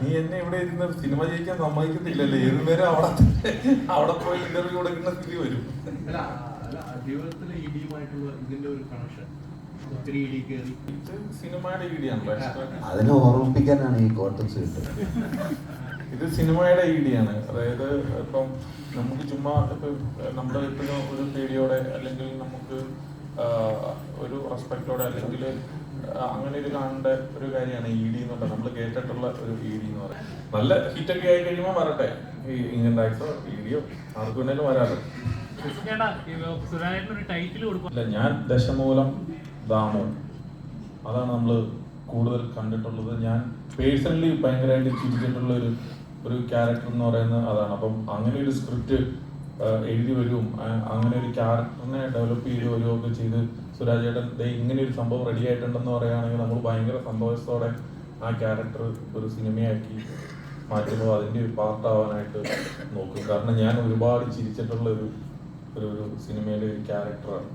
നീ എന്നെ ഇവിടെ ഇരുന്ന് സിനിമ ജയിക്കാൻ സമ്മതിക്കത്തില്ലല്ലേ? ഏത് നേരം അവിടെ അവിടെ പോയി ഇന്റർവ്യൂ കൊടുക്കുന്ന സ്ഥിതി വരും. അല്ല അല്ല ജീവിതത്തിലെ ഇടിയുമായിട്ടുള്ള ഇതിന്റെ ഒരു കണക്ഷൻ ഒത്തിരി ഇടി കയറി. ഇത് സിനിമയുടെ ഈടിയാണല്ലോ അതിനെ ഓർമ്മിപ്പിക്കാനാണ് ഈ കോട്ടൻസ് കിട്ടുന്നത് ഇത് സിനിമയുടെ ഈടിയാണ് അതായത് ഇപ്പം നമുക്ക് ചുമ്മാ ഇപ്പം നമ്മുടെ ഇപ്പോഴും ഒരു പേടിയോടെ അല്ലെങ്കിൽ നമുക്ക് ഒരു റെസ്പെക്റ്റോടെ അല്ലെങ്കിൽ അങ്ങനെ ഒരു കാണേണ്ട ഒരു കാര്യമാണ് ഇ ഡി എന്നുള്ളത് നമ്മൾ കേട്ടിട്ടുള്ള ഒരു ഇ ഡി എന്ന് പറയുന്നത് നല്ല ഹിറ്റൊക്കെ ആയി കഴിയുമ്പോൾ വരട്ടെ ഈ ഇൻകം ടാക്സോ ഇ ഡിയോ ആർക്ക് വേണേലും വരാറ് അല്ല ഞാൻ ദശമൂലം ദാമോ. അതാണ് നമ്മൾ കൂടുതൽ കണ്ടിട്ടുള്ളത്. ഞാൻ പേഴ്സണലി ഭയങ്കരമായിട്ട് ചിരിച്ചിട്ടുള്ള ഒരു ഒരു ക്യാരക്ടർ എന്ന് പറയുന്നത് അതാണ്. അപ്പം അങ്ങനെ ഒരു സ്ക്രിപ്റ്റ് എഴുതി വരും. അങ്ങനെ ഒരു ക്യാരക്ടറിനെ ഡെവലപ്പ് ചെയ്ത് വരികയൊക്കെ ചെയ്ത് സുരാജ് ചേട്ടൻ ദേ ഇങ്ങനെ ഒരു സംഭവം റെഡി ആയിട്ടുണ്ടെന്ന് പറയുകയാണെങ്കിൽ നമ്മൾ ഭയങ്കര സന്തോഷത്തോടെ ആ ക്യാരക്ടർ ഒരു സിനിമയാക്കി മാറ്റുമ്പോൾ അതിന്റെ ഒരു പാർട്ടാവാനായിട്ട് നോക്കും. കാരണം ഞാൻ ഒരുപാട് ചിരിച്ചിട്ടുള്ള ഒരു ഒരു ഒരു സിനിമയിലെ ഒരു ക്യാരക്ടറാണ്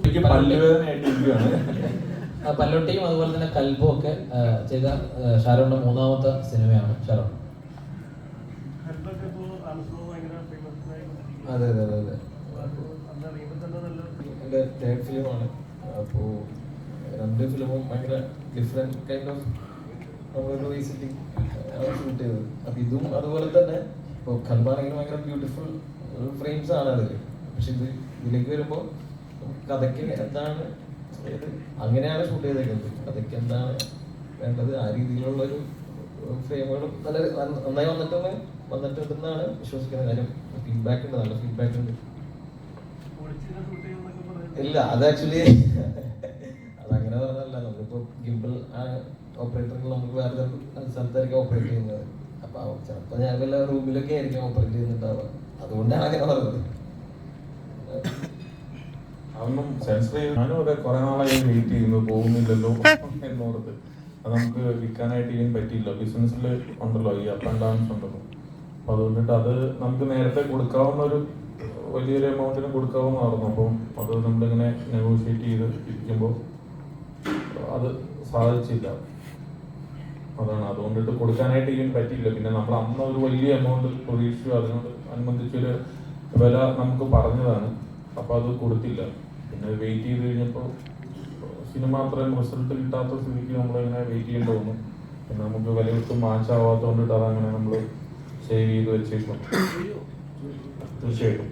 എനിക്ക് പല്ലുവേദനയായിട്ട് ഇരിക്കുകയാണ് ആ, പല്ലോട്ടിയും അതുപോലെ തന്നെ കൽബും ഒക്കെ ചെയ്ത ഷാരോണിന്റെ മൂന്നാമത്തെ സിനിമയാണ് ഷാരോൺ. അതെ അതെ അതെ എന്റെ എന്റെ തേർഡ് ഫിലിമാണ് അപ്പോൾ രണ്ട് ഫിലിമും ഭയങ്കര ഡിഫറെന്റ് കൈൻഡ് ഓഫ് നമ്മളൊരു റീസെന്റ് ആണ് ഷൂട്ട് ചെയ്തത്. അപ്പം ഇതും അതുപോലെ തന്നെ ഇപ്പോൾ കൽബാണെങ്കിലും ഭയങ്കര ബ്യൂട്ടിഫുൾ ഫ്രെയിംസ് ആണ് അതിൽ പക്ഷെ ഇത് ഇതിലേക്ക് വരുമ്പോൾ കഥയ്ക്ക് എന്താണ് അങ്ങനെയാണ് ഷൂട്ട് ചെയ്തേക്കുന്നത്. അതൊക്കെ എന്താണ് വേണ്ടത്? ആ രീതിയിലുള്ള ഒരു ഫ്രെയിമുകളും നല്ല നന്നായി വന്നിട്ടുണ്ട്. വന്നിട്ടുണ്ടെന്നാണ് വിശ്വസിക്കുന്ന കാര്യം. ഫീഡ്ബാക്ക് ഉണ്ട് നല്ല ഫീഡ്ബാക്ക് ഉണ്ട്. ഇല്ല അത് ആക്ച്വലി അതങ്ങനെ പറഞ്ഞല്ല. നമ്മളിപ്പോ ഗിംബിൾ ഓപ്പറേറ്ററിൽ നമുക്ക് വേറെ സ്ഥലത്തായിരിക്കും ഓപ്പറേറ്റ് ചെയ്യുന്നത്. അപ്പൊ ചിലപ്പോ ഞാൻ വല്ല റൂമിലൊക്കെ ആയിരിക്കും ഓപ്പറേറ്റ് ചെയ്യുന്നുണ്ടാവുക. അതുകൊണ്ടാണ് അങ്ങനെ പറഞ്ഞത്. അതൊന്നും സെൻസർ ചെയ്ത് ഞാനും അതെ കുറെ നാളായി വെയിറ്റ് ചെയ്യുന്നു പോകുന്നില്ലല്ലോ എന്നോർത്ത്. അത് നമുക്ക് വിൽക്കാനായിട്ട് ചെയ്യാൻ പറ്റിയില്ല. ബിസിനസ്സിൽ ഉണ്ടല്ലോ ഈ അപ്പ് ആൻഡ് ഡൗൺസ് ഉണ്ടല്ലോ അപ്പൊ അതുകൊണ്ടിട്ട് അത് നമുക്ക് നേരത്തെ കൊടുക്കാവുന്ന ഒരു വലിയൊരു എമൗണ്ടിന് കൊടുക്കാവുന്നതായിരുന്നു. അപ്പം അത് നമ്മളിങ്ങനെ നെഗോഷിയേറ്റ് ചെയ്ത് ഇരിക്കുമ്പോൾ അത് സാധിച്ചില്ല. അതാണ്. അതുകൊണ്ടിട്ട് കൊടുക്കാനായിട്ട് ചെയ്യാൻ പറ്റിയില്ല. പിന്നെ നമ്മൾ അന്ന് ഒരു വലിയ എമൗണ്ട് പ്രതീക്ഷിച്ചു. അതിനോട് അനുബന്ധിച്ചൊരു വില നമുക്ക് പറഞ്ഞതാണ്. അപ്പൊ അത് കൊടുത്തില്ല. പിന്നെ വെയിറ്റ് ചെയ്ത് കഴിഞ്ഞപ്പോൾ സിനിമ അത്രയും റിസൾട്ട് കിട്ടാത്ത സ്ഥിതിക്ക് നമ്മളിങ്ങനെ വെയിറ്റ് ചെയ്യേണ്ടി വന്നു. പിന്നെ നമുക്ക് വിലയൊട്ടും മാച്ചാവാത്തതുകൊണ്ടിട്ട് അതങ്ങനെ നമ്മൾ സേവ് ചെയ്ത് വെച്ചേക്കും തീർച്ചയായിട്ടും.